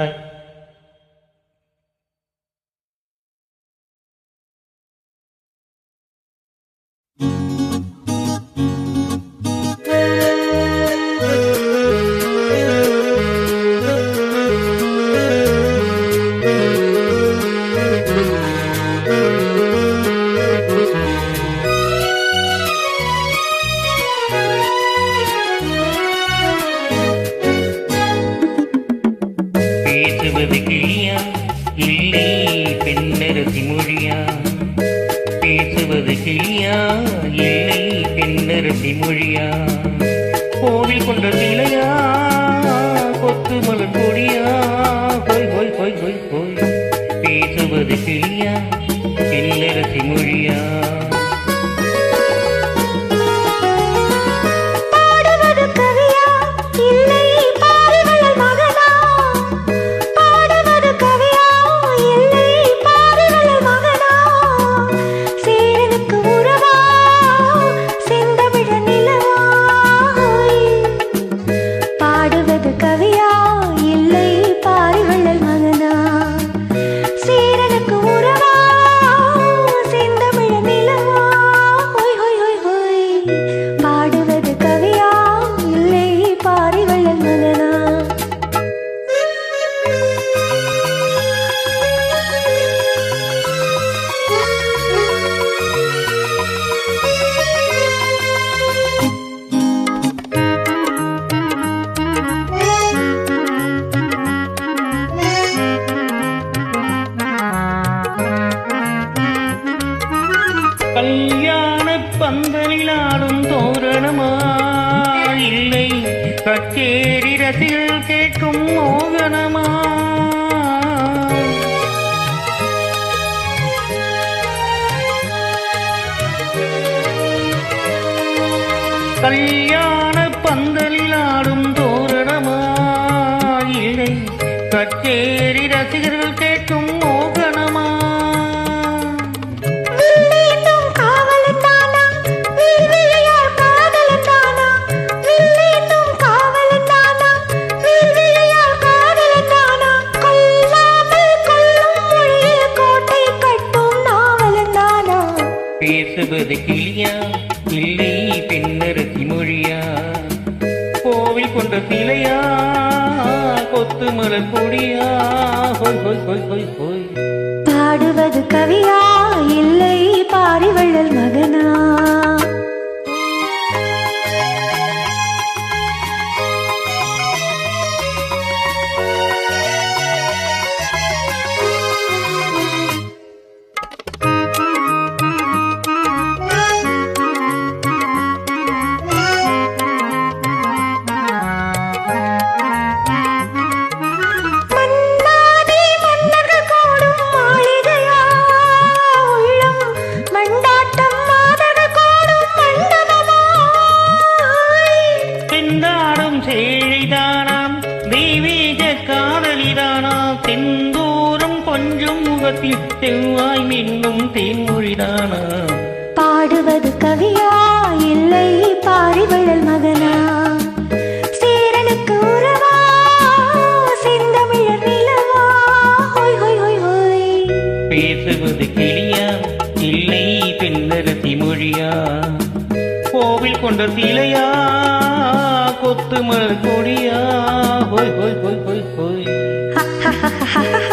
Hi. பேசுவது கிளியா இல்லை பெண்ணரசி மொழியா பேசுவது கிளியா இல்லை பெண்ணரசி மொழியா கோவில் கொண்ட சிலையா? கொத்து மலர் கொடியா? போய் போய் போய் போய் போய். பேசுவது கிளியா பெண்ணரசி மொழியா கல்யாண பந்தலில் ஆடும் தோரணமா? இல்லை கச்சேரி ரசிகள் கேட்கும் மோகனமா? கல்யாண பந்தலில் ஆடும் தோரணமா? இல்லை கச்சேரி ரசிகர்கள் கேட்கும் மோகனமா? என்பது கிளியா? இல்லை பெண்ணரசி மொழியா? கோவில் கொண்ட சிலையா? கொத்து மலர் கொடியா பாடுவது கவியா? தெய்வீக காதலிதானாம் செந்தூரம் கொஞ்சம் முகத்தில் செவ்வாய் மின்னும் தேன்மொழிதானா? பாடுவது கவியா? இல்லை பாரிவள்ளல் மகனா? பேசுவது கிளியா? இல்லை பெண்ணரசி மொழியா? கோவில் கொண்ட சிலையா? கொத்து கொடியா? 哈哈哈哈哈哈。